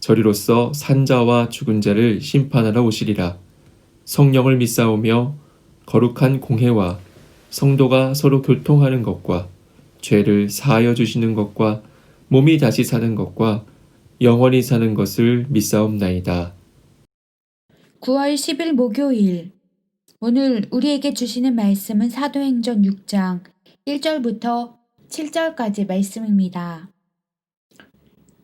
저리로서 산자와 죽은 자를 심판하러 오시리라. 성령을 믿사오며 거룩한 공회와 성도가 서로 교통하는 것과 죄를 사하여 주시는 것과 몸이 다시 사는 것과 영원히 사는 것을 믿사옵나이다. 9월 10일 목요일. 오늘 우리에게 주시는 말씀은 사도행전 6장 1절부터 7절까지 말씀입니다.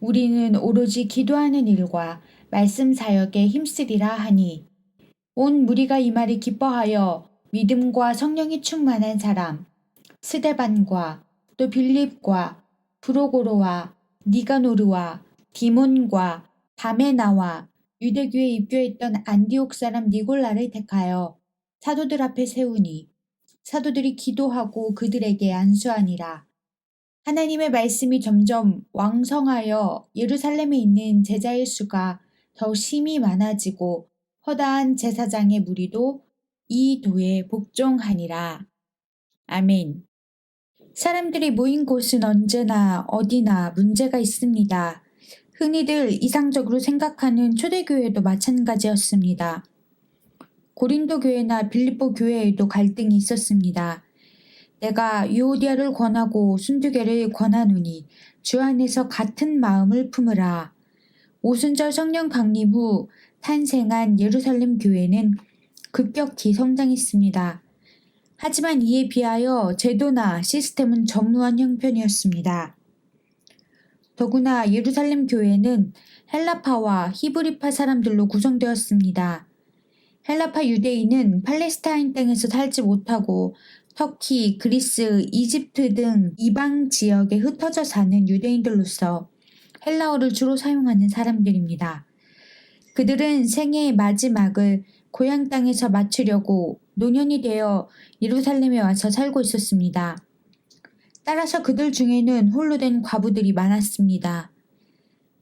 우리는 오로지 기도하는 일과 말씀 사역에 힘쓰리라 하니 온 무리가 이 말이 기뻐하여 믿음과 성령이 충만한 사람 스데반과 또 빌립과 브로고로와 니가노르와 디몬과 바메나와 유대교에 입교했던 안디옥 사람 니골라를 택하여 사도들 앞에 세우니 사도들이 기도하고 그들에게 안수하니라. 하나님의 말씀이 점점 왕성하여 예루살렘에 있는 제자의 수가 더 심히 많아지고 허다한 제사장의 무리도 이 도에 복종하니라. 아멘. 사람들이 모인 곳은 언제나 어디나 문제가 있습니다. 흔히들 이상적으로 생각하는 초대교회도 마찬가지였습니다. 고린도 교회나 빌립보 교회에도 갈등이 있었습니다. 내가 유오디아를 권하고 순두개를 권하노니 주 안에서 같은 마음을 품으라. 오순절 성령 강림 후 탄생한 예루살렘 교회는 급격히 성장했습니다. 하지만 이에 비하여 제도나 시스템은 전무한 형편이었습니다. 더구나 예루살렘 교회는 헬라파와 히브리파 사람들로 구성되었습니다. 헬라파 유대인은 팔레스타인 땅에서 살지 못하고 터키, 그리스, 이집트 등 이방 지역에 흩어져 사는 유대인들로서 헬라어를 주로 사용하는 사람들입니다. 그들은 생애의 마지막을 고향 땅에서 마치려고 노년이 되어 예루살렘에 와서 살고 있었습니다. 따라서 그들 중에는 홀로 된 과부들이 많았습니다.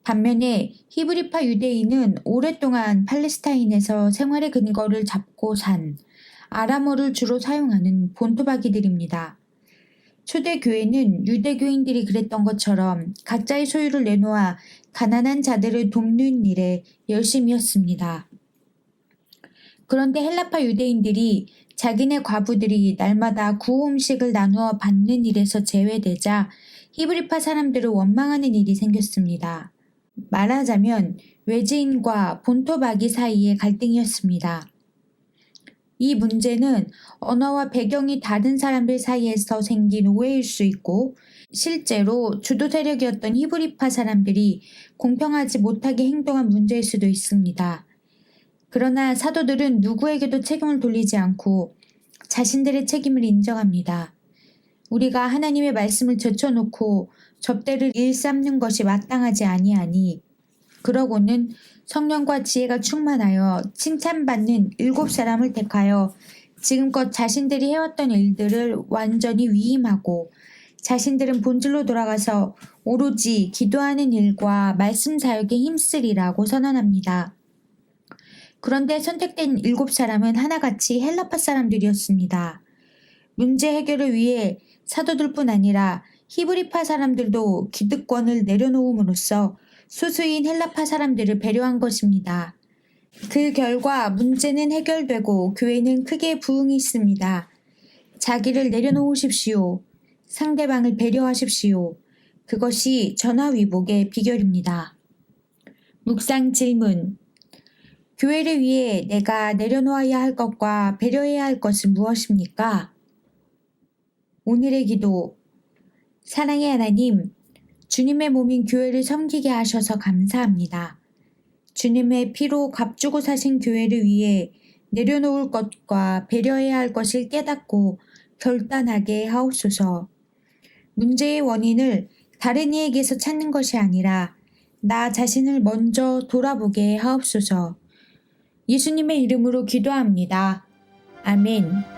반면에 히브리파 유대인은 오랫동안 팔레스타인에서 생활의 근거를 잡고 산 아람어를 주로 사용하는 본토박이들입니다. 초대교회는 유대교인들이 그랬던 것처럼 각자의 소유를 내놓아 가난한 자들을 돕는 일에 열심이었습니다. 그런데 헬라파 유대인들이 자기네 과부들이 날마다 구호 음식을 나누어 받는 일에서 제외되자 히브리파 사람들을 원망하는 일이 생겼습니다. 말하자면 외지인과 본토박이 사이의 갈등이었습니다. 이 문제는 언어와 배경이 다른 사람들 사이에서 생긴 오해일 수 있고 실제로 주도 세력이었던 히브리파 사람들이 공평하지 못하게 행동한 문제일 수도 있습니다. 그러나 사도들은 누구에게도 책임을 돌리지 않고 자신들의 책임을 인정합니다. 우리가 하나님의 말씀을 제쳐놓고 접대를 일삼는 것이 마땅하지 아니하니 그러고는 성령과 지혜가 충만하여 칭찬받는 일곱 사람을 택하여 지금껏 자신들이 해왔던 일들을 완전히 위임하고 자신들은 본질로 돌아가서 오로지 기도하는 일과 말씀 사역에 힘쓰리라고 선언합니다. 그런데 선택된 일곱 사람은 하나같이 헬라파 사람들이었습니다. 문제 해결을 위해 사도들뿐 아니라 히브리파 사람들도 기득권을 내려놓음으로써 소수인 헬라파 사람들을 배려한 것입니다. 그 결과 문제는 해결되고 교회는 크게 부흥했습니다. 자기를 내려놓으십시오. 상대방을 배려하십시오. 그것이 전화위복의 비결입니다. 묵상 질문. 교회를 위해 내가 내려놓아야 할 것과 배려해야 할 것은 무엇입니까? 오늘의 기도. 사랑의 하나님, 주님의 몸인 교회를 섬기게 하셔서 감사합니다. 주님의 피로 값주고 사신 교회를 위해 내려놓을 것과 배려해야 할 것을 깨닫고 결단하게 하옵소서. 문제의 원인을 다른 이에게서 찾는 것이 아니라 나 자신을 먼저 돌아보게 하옵소서. 예수님의 이름으로 기도합니다. 아멘.